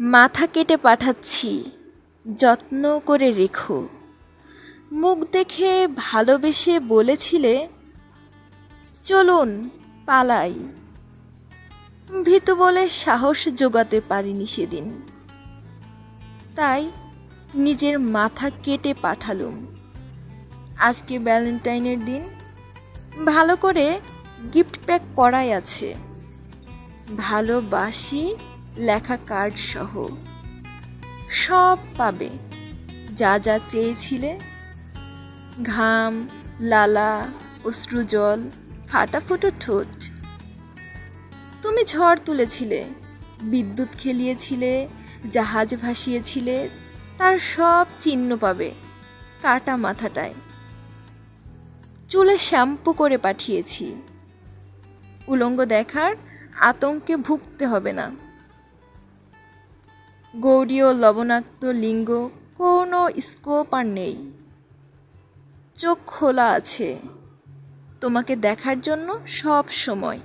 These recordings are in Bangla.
মাথা কেটে পাঠাচ্ছি, যত্ন করে রেখো। মুখ দেখে ভালোবেসে বলেছিলে, চলুন, পালাই। ভীতু বলে সাহস জোগাতে পারিনি সেদিন। তাই নিজের মাথা কেটে পাঠালুম। আজকে ভ্যালেন্টাইনের দিন। ভালো করে গিফট প্যাক করাই আছে। ভালোবাসি লেখা কার্ড সহ। সব পাবে। যা যা চেয়েছিলে। ঘাম, লালা, অশ্রুজল ফাটা ফুটো ঠোঁট। তুমি ঝড় তুলেছিলে, বিদ্যুৎ খেলিয়েছিলে, জাহাজ ভাসিয়েছিলে, তার সব চিহ্ন পাবে কাটা মাথাটায়। চুলে শ্যাম্পু করে পাঠিয়েছি। উলঙ্গ দেখার আতঙ্কে ভুগতে হবে না। গৌরীয় লবণাক্ত লিঙ্গ কোনো স্কোপ আর নেই। চোখ খোলা আছে। তোমাকে দেখার জন্য সব সময়।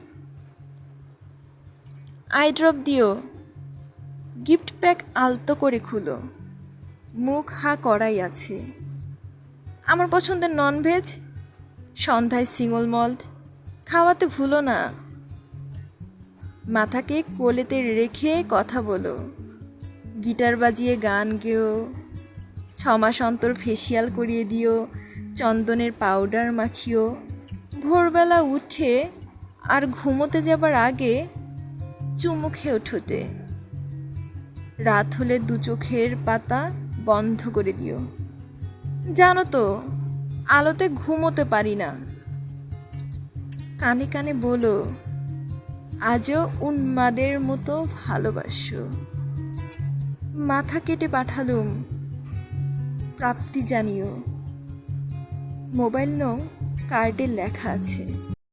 আই ড্রপ দিও। গিফট প্যাক আলতো করে খুলো। মুখ হা করাই আছে। আমার পছন্দের ননভেজ সন্ধ্যায় সিঙ্গল মল্ট, খাওয়াতে ভুলো না। মাথাকে কোলেতে রেখে কথা বলো। গিটার বাজিয়ে গান গেও, ছমাস অন্তর ফেসিয়াল করিয়ে দিও, চন্দনের পাউডার মাখিও। ভোরবেলা উঠে আর ঘুমোতে যাবার আগে চুমু খেয়ে ঠোঁটে রাত হলে দু চোখের পাতা বন্ধ করে দিও। জানো তো, আলোতে ঘুমোতে পারি না। কানে কানে বলো, আজও উন্মাদের মতো ভালোবাসো। মাথা কেটে পাঠালুম। প্রাপ্তি জানিও। মোবাইল নং কার্ডে লেখা আছে।